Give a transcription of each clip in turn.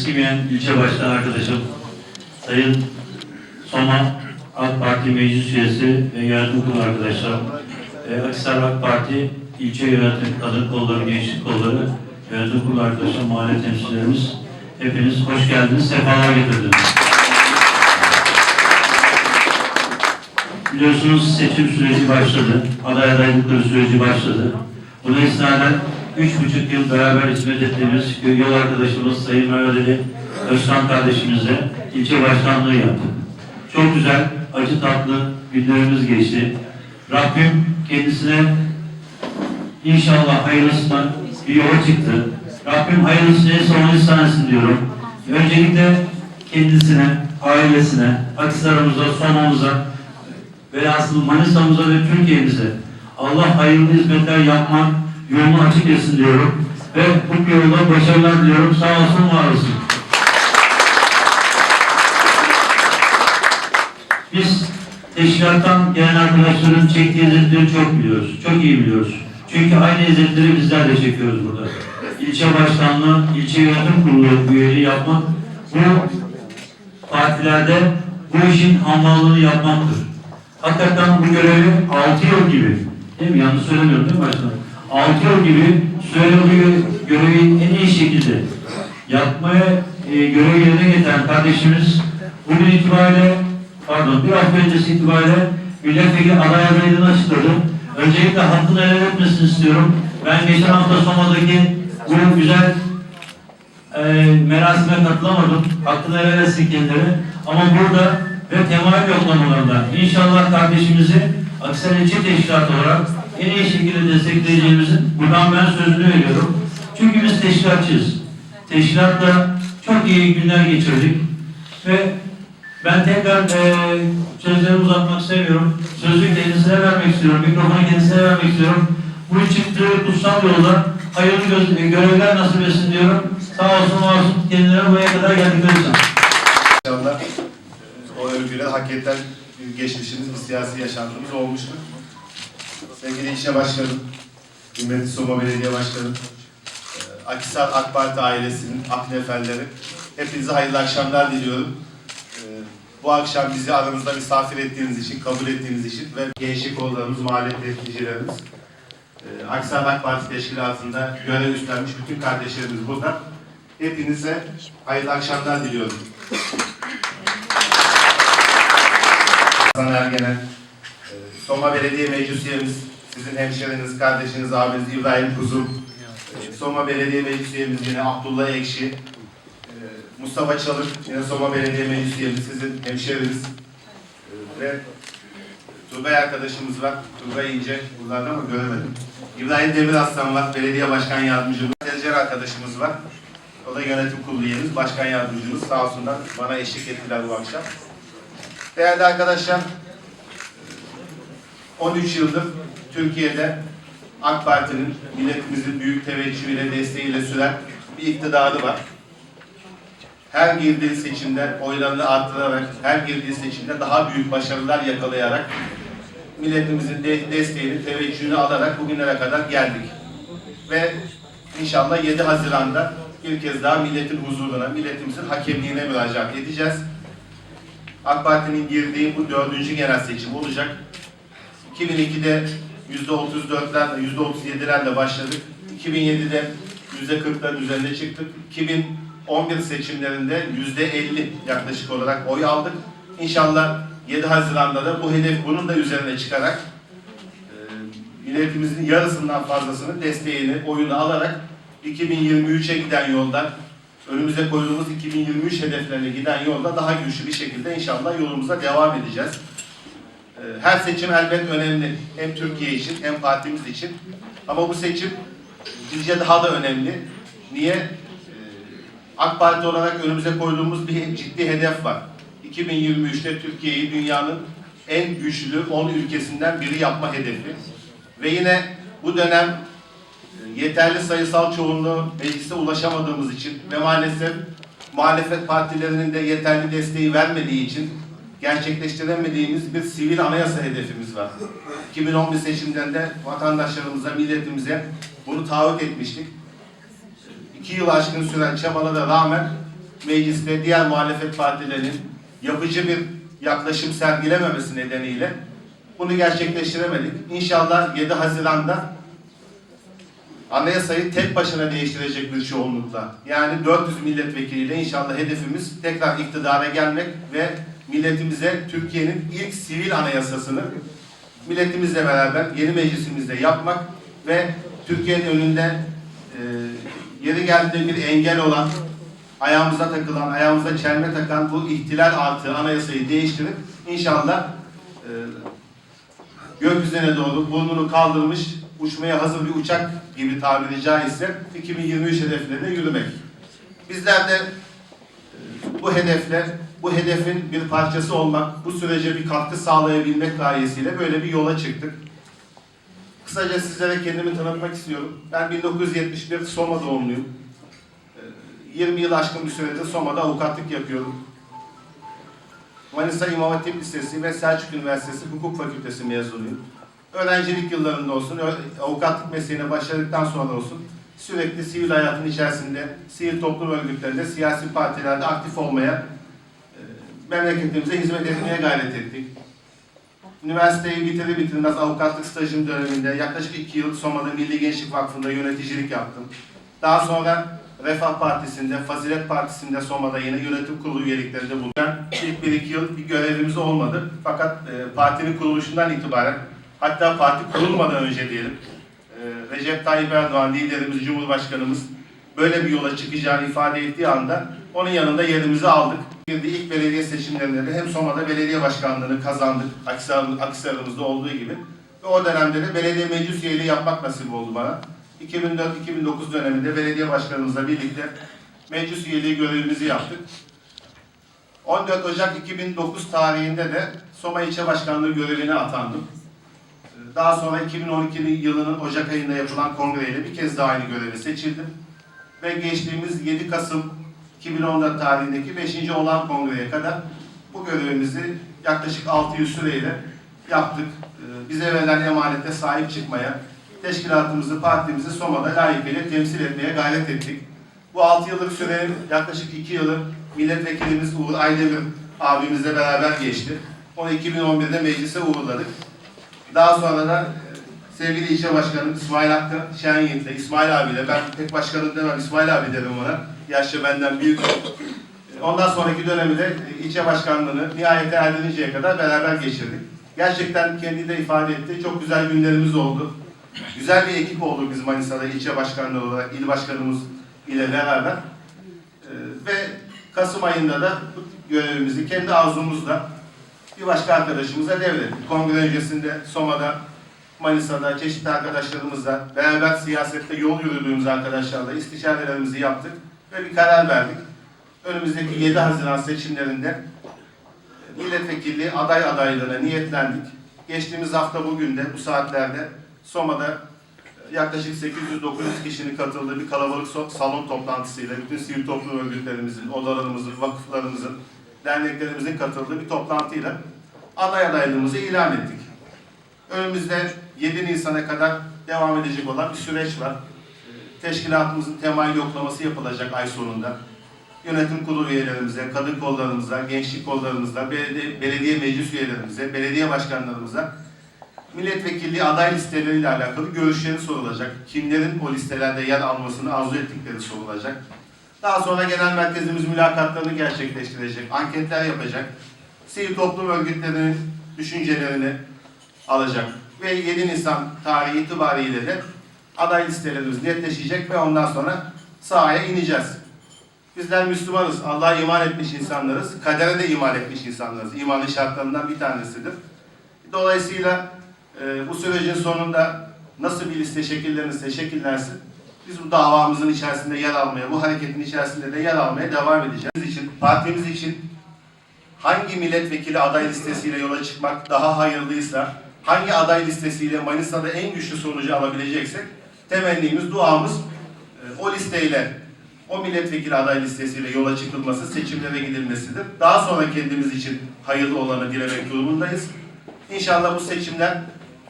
eskimeyen ilçe başkanı arkadaşım Sayın Soma AK Parti Meclis Üyesi ve Yönetim Kurulu arkadaşlar, e, Akhisar AK Parti ilçe yönetim, kadın kolları, gençlik kolları, yönetim kurulu arkadaşlar, mahalle temsilcilerimiz, hepiniz hoş geldiniz, sefalar getirdiniz. Biliyorsunuz seçim süreci başladı, aday adaylıkları süreci başladı. Buna istinaden üç buçuk yıl beraber hizmet ettiğimiz yol arkadaşımız Sayın Mehmet Ali Özkan kardeşimizle ilçe başkanlığı yaptık. Çok güzel, acı tatlı günlerimiz geçti. Rabbim kendisine inşallah hayırlısına bir yola çıktı. Rabbim hayırlısı neyse onu istemesin diyorum. Öncelikle kendisine, ailesine, Akhisar'ımıza, Soma'mıza, velhasıl Manisa'mıza ve Türkiye'mize Allah hayırlı hizmetler yapmak yolunu açık etsin diyorum. Ve bu yolda başarılar diliyorum. Sağ olsun, var olsun. Biz teşkilattan gelen arkadaşların çektiği eziyetleri çok biliyoruz. Çok iyi biliyoruz. Çünkü aynı eziyetleri bizler de çekiyoruz burada. İlçe başkanlığı, ilçe yönetim kurulu üyeliği yapmak bu partilerde bu işin hamallığını yapmaktır. Hakikaten bu görevi 6 yıl gibi, değil mi? Yanlış söylemiyorum değil mi başkanım? 6 yıl gibi süre bu görevi en iyi şekilde yapmaya e, görevi yerine getiren kardeşimiz bugün itibariyle pardon bir hafta öncesi itibariyle milletvekili aday adaylığını açıkladı. Öncelikle hakkını helal etmesini istiyorum. Ben geçen hafta Soma'daki bu güzel e, merasime katılamadım. Hakkını helal etsin kendileri. Ama burada ve temayül yoklamalarında inşallah kardeşimizi Aksel İlçe Teşkilatı olarak en iyi şekilde destekleyeceğimizin buradan ben sözünü veriyorum. Çünkü biz teşkilatçıyız. Teşkilatla çok iyi günler geçirdik ve ben tekrar e, sözlerimi uzatmak istemiyorum. Sözü kendisine vermek istiyorum. Mikrofonu kendisine vermek istiyorum. Bu çıktığı kutsal yolda hayırlı göz, görevler nasip etsin diyorum. Sağ olsun, var olsun. Kendilerine buraya kadar geldikleri için. O övgüyle hakikaten bir geçmişimiz, bir siyasi yaşantımız olmuştur. Sevgili ilçe başkanım, kıymetli Soma Belediye Başkanım, e, Akhisar AK Parti ailesinin, ak neferleri, hepinize hayırlı akşamlar diliyorum. E, Bu akşam bizi aramızda misafir ettiğiniz için, kabul ettiğiniz için ve gençlik kollarımız, mahalle temsilcilerimiz, e, Akhisar AK Parti Teşkilatı'nda görev üstlenmiş bütün kardeşlerimiz burada. Hepinize hayırlı akşamlar diliyorum. Hasan Ergenen, Soma Belediye Meclis Üyemiz, sizin hemşeriniz, kardeşiniz, abiniz İbrahim Kuzum, e, Soma Belediye Meclis Üyemiz yine Abdullah Ekşi, e, Mustafa Çalık, yine Soma Belediye Meclis Üyemiz, sizin hemşeriniz E, ve Turgay arkadaşımız var, Turgay İnce, buralarda ama göremedim. İbrahim Demiraslan var, belediye başkan yardımcımız, Tezcer arkadaşımız var. O da yönetim kurulu üyemiz, başkan yardımcımız sağ olsunlar bana eşlik ettiler bu akşam. Değerli arkadaşlar, 13 yıldır Türkiye'de AK Parti'nin milletimizin büyük teveccühüyle, desteğiyle süren bir iktidarı var. Her girdiği seçimde oylarını arttırarak, her girdiği seçimde daha büyük başarılar yakalayarak milletimizin de desteğini, teveccühünü alarak bugünlere kadar geldik. Ve inşallah 7 Haziran'da bir kez daha milletin huzuruna, milletimizin hakemliğine müracaat edeceğiz. AK Parti'nin girdiği bu dördüncü genel seçim olacak. 2002'de %34'lerle, %37'lerle başladık. 2007'de %40'ların üzerinde çıktık. 2011 seçimlerinde %50 yaklaşık olarak oy aldık. İnşallah 7 Haziran'da da bu hedef bunun da üzerine çıkarak e, milletimizin yarısından fazlasını desteğini, oyunu alarak 2023'e giden yolda önümüze koyduğumuz 2023 hedeflerine giden yolda daha güçlü bir şekilde inşallah yolumuza devam edeceğiz. Ee, Her seçim elbet önemli. Hem Türkiye için hem partimiz için. Ama bu seçim bizce daha da önemli. Niye? Ee, AK Parti olarak önümüze koyduğumuz bir ciddi hedef var. 2023'te Türkiye'yi dünyanın en güçlü 10 ülkesinden biri yapma hedefi. Ve yine bu dönem yeterli sayısal çoğunluğu meclise ulaşamadığımız için ve maalesef muhalefet partilerinin de yeterli desteği vermediği için gerçekleştiremediğimiz bir sivil anayasa hedefimiz var. 2011 seçimlerinde vatandaşlarımıza, milletimize bunu taahhüt etmiştik. İki yıl aşkın süren çabalara rağmen mecliste diğer muhalefet partilerinin yapıcı bir yaklaşım sergilememesi nedeniyle bunu gerçekleştiremedik. İnşallah 7 Haziran'da anayasayı tek başına değiştirecek bir çoğunlukla yani 400 milletvekiliyle inşallah hedefimiz tekrar iktidara gelmek ve milletimize Türkiye'nin ilk sivil anayasasını milletimizle beraber yeni meclisimizde yapmak ve Türkiye'nin önünde e, yeri geldiğinde bir engel olan, ayağımıza takılan, ayağımıza çelme takan bu ihtilal artı anayasayı değiştirip inşallah e, gökyüzüne doğru burnunu kaldırmış, uçmaya hazır bir uçak gibi tabiri caizse 2023 hedeflerine yürümek. Bizler de e, bu hedefle, bu hedefin bir parçası olmak, bu sürece bir katkı sağlayabilmek gayesiyle böyle bir yola çıktık. Kısaca sizlere kendimi tanıtmak istiyorum. Ben 1971 Soma doğumluyum. E, 20 yıl aşkın bir süredir Soma'da avukatlık yapıyorum. Manisa İmam Hatip Lisesi ve Selçuk Üniversitesi Hukuk Fakültesi mezunuyum. Öğrencilik yıllarında olsun, avukatlık mesleğine başladıktan sonra olsun sürekli sivil hayatın içerisinde, sivil toplum örgütlerinde, siyasi partilerde aktif olmaya, memleketimize hizmet etmeye gayret ettik. Üniversiteyi bitirir bitirmez avukatlık stajım döneminde yaklaşık iki yıl Soma'da Milli Gençlik Vakfı'nda yöneticilik yaptım. Daha sonra Refah Partisi'nde, Fazilet Partisi'nde Soma'da yine yönetim kurulu üyeliklerinde bulundum. İlk bir iki yıl bir görevimiz olmadı. Fakat e, partinin kuruluşundan itibaren, hatta parti kurulmadan önce diyelim, e, Recep Tayyip Erdoğan liderimiz, Cumhurbaşkanımız böyle bir yola çıkacağını ifade ettiği anda onun yanında yerimizi aldık. İlk belediye seçimlerinde de hem Soma'da belediye başkanlığını kazandık, Akhisar, Akhisar'ımızda olduğu gibi. Ve o dönemde de belediye meclis üyeliği yapmak nasip oldu bana. 2004-2009 döneminde belediye başkanımızla birlikte meclis üyeliği görevimizi yaptık. 14 Ocak 2009 tarihinde de Soma İlçe Başkanlığı görevine atandım. Daha sonra 2012 yılının Ocak ayında yapılan kongreyle bir kez daha aynı göreve seçildim. Ve geçtiğimiz 7 Kasım 2014 tarihindeki 5. olan kongreye kadar bu görevimizi yaklaşık 600 süreyle yaptık. Ee, Bize verilen emanete sahip çıkmaya, teşkilatımızı, partimizi Soma'da layıkıyla temsil etmeye gayret ettik. Bu 6 yıllık sürenin yaklaşık 2 yılı milletvekilimiz Uğur Aydemir abimizle beraber geçti. Onu 2011'de meclise uğurladık. Daha sonra da sevgili ilçe başkanım İsmail Hakkı Şenyiğit'le, İsmail abiyle, ben tek başkanım demem İsmail abi derim ona. Yaşça benden büyük. Ondan sonraki dönemi de ilçe başkanlığını nihayete erdirinceye kadar beraber geçirdik. Gerçekten kendi de ifade etti. Çok güzel günlerimiz oldu. Güzel bir ekip olduk biz Manisa'da ilçe başkanlığı olarak, il başkanımız ile beraber. Ee, ve Kasım ayında da görevimizi kendi arzumuzla bir başka arkadaşımıza devrettik. Kongre öncesinde Soma'da, Manisa'da çeşitli arkadaşlarımızla beraber siyasette yol yürüdüğümüz arkadaşlarla istişarelerimizi yaptık ve bir karar verdik. Önümüzdeki 7 Haziran seçimlerinde milletvekilliği aday adaylığına niyetlendik. Geçtiğimiz hafta bugün de bu saatlerde Soma'da yaklaşık 800-900 kişinin katıldığı bir kalabalık salon toplantısıyla bütün sivil toplum örgütlerimizin, odalarımızın, vakıflarımızın, derneklerimizin katıldığı bir toplantıyla aday adaylığımızı ilan ettik. Önümüzde 7 Nisan'a kadar devam edecek olan bir süreç var. Teşkilatımızın temayül yoklaması yapılacak ay sonunda. Yönetim kurulu üyelerimize, kadın kollarımıza, gençlik kollarımıza, belediye, belediye meclis üyelerimize, belediye başkanlarımıza milletvekilliği aday listeleriyle alakalı görüşleri sorulacak. Kimlerin o listelerde yer almasını arzu ettikleri sorulacak. Daha sonra genel merkezimiz mülakatlarını gerçekleştirecek, anketler yapacak. Sivil toplum örgütlerinin düşüncelerini alacak. Ve 7 Nisan tarihi itibariyle de aday listelerimiz netleşecek ve ondan sonra sahaya ineceğiz. Bizler Müslümanız, Allah'a iman etmiş insanlarız, kadere de iman etmiş insanlarız. İmanın şartlarından bir tanesidir. Dolayısıyla e, bu sürecin sonunda nasıl bir liste şekillenirse şekillensin, biz bu davamızın içerisinde yer almaya, bu hareketin içerisinde de yer almaya devam edeceğiz. İçin, partimiz için hangi milletvekili aday listesiyle yola çıkmak daha hayırlıysa, hangi aday listesiyle Manisa'da en güçlü sonucu alabileceksek, temennimiz, duamız e, o listeyle, o milletvekili aday listesiyle yola çıkılması, seçimlere gidilmesidir. Daha sonra kendimiz için hayırlı olanı dilemek durumundayız. İnşallah bu seçimler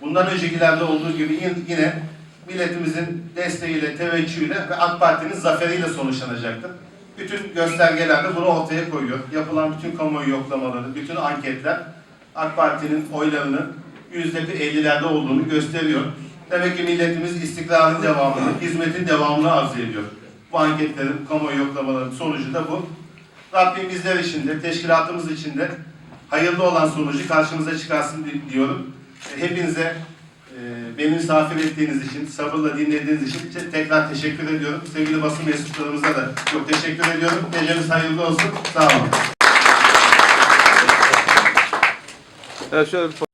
bundan öncekilerde olduğu gibi yin- yine milletimizin desteğiyle, teveccühüyle ve AK Parti'nin zaferiyle sonuçlanacaktır. Bütün göstergeler de bunu ortaya koyuyor. Yapılan bütün kamuoyu yoklamaları, bütün anketler AK Parti'nin oylarının yüzde bir ellilerde olduğunu gösteriyor. Demek ki milletimiz istikrarın devamını, hizmetin devamını arzu ediyor. Bu anketlerin, kamuoyu yoklamalarının sonucu da bu. Rabbim bizler için de, teşkilatımız için de hayırlı olan sonucu karşımıza çıkarsın di- diyorum. E, Hepinize e, beni misafir ettiğiniz için, sabırla dinlediğiniz için te- tekrar teşekkür ediyorum. Sevgili basın mensuplarımıza da çok teşekkür ediyorum. Geceniz hayırlı olsun. Sağ olun. Evet şöyle bir